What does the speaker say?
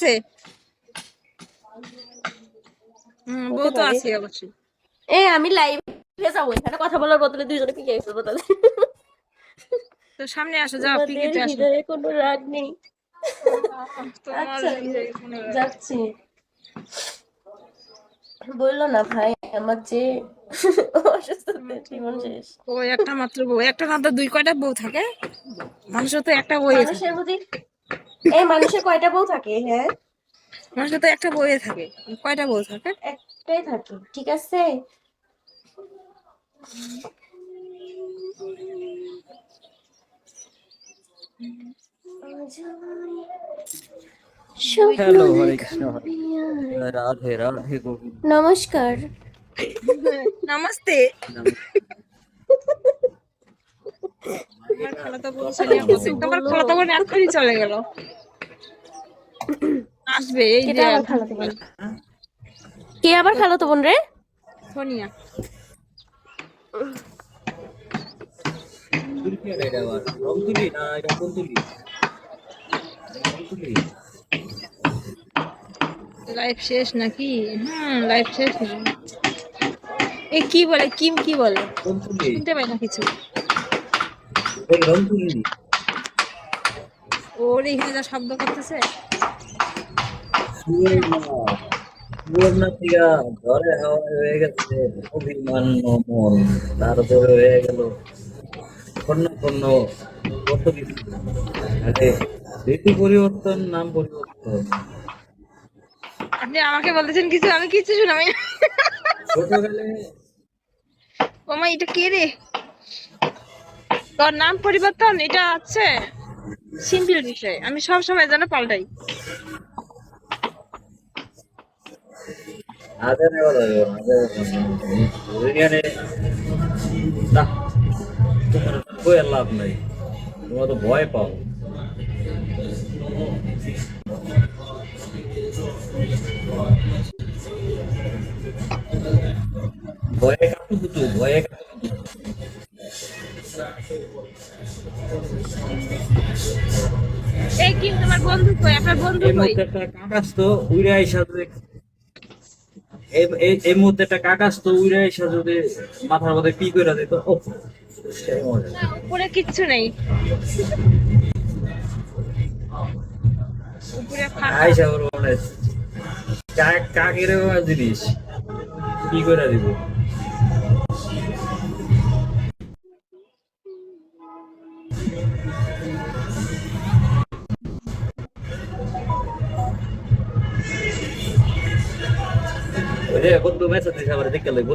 আছে? বউ তো আছে অবশ্যই। এ আমি লাইভে যাব এখানে কথা বলার বদলে দুইজনে পিকে তো সামনে আসো যাও পিকেতে আসো। হৃদয়ে কোনো রাগ নেই। আচ্ছা, যাচ্ছি। বলল না ভাই আমার যে অসুস্থতার জীবন শেষ। ও একটা মাত্র বউ একটা না দুই কয়টা বউ থাকে? মানুষের তো একটা বই মানুষের বুঝি এই মানুষের কয়টা বউ থাকে? হ্যাঁ? মানুষের তো একটা বইয়ে থাকে। কয়টা বউ থাকে? একটাই থাকে ঠিক আছে? হ্যালো হরে কৃষ্ণ রাধে রাধে গোবিন্দ নমস্কার। নমস্তে আমার খালাতো বোন ছেলে আছে। তোমার খালাতো বোন এক্ষুনি চলে গেল। আসবে এই কে যে আবার খালাতো বোন? কে আবার খালাতো বোন রে? সোনিয়া। লাইফ শেষ নাকি? হুম লাইফ শেষ এ কি বলে? কিম কি বলে? শুনতে পাই না কিছু। ওর এখানে যা শব্দ করতেছে। ঘরে হাওয়া হয়ে গেছে অভিমান মন তারপরে হয়ে গেল কত কিছু ঋতু পরিবর্তন নাম পরিবর্তন। আপনি আমাকে বলতেছেন কিছু আমি কিছু শুনামি ছোটবেলায় ও মা এটা কে রে? তোর নাম পরিবর্তন, এটা আছে? সিম্পল বিষয়, আমি সব সময় যেন পাল্টাই। লাভ নাই। তোমরা তো ভয় পাও। ভয়ে কাটু ভয়ে কাটু এই কি তোমার বন্ধু কই? আপনার বন্ধু এই মুহূর্তে একটা কাকাস তো উইরা আইসা যদি এই- এই- এই মুহূর্তে একটা কাকাস তো উইরা আইসা যদি মাথার মধ্যে পি করে দিত ও উপরে কিচ্ছু নেই। উপরে আইসা ওর মনে কাক জিনিস কি করে দিব। ওই তো ম্যাচ আছে আমার দেখতে লাগবে।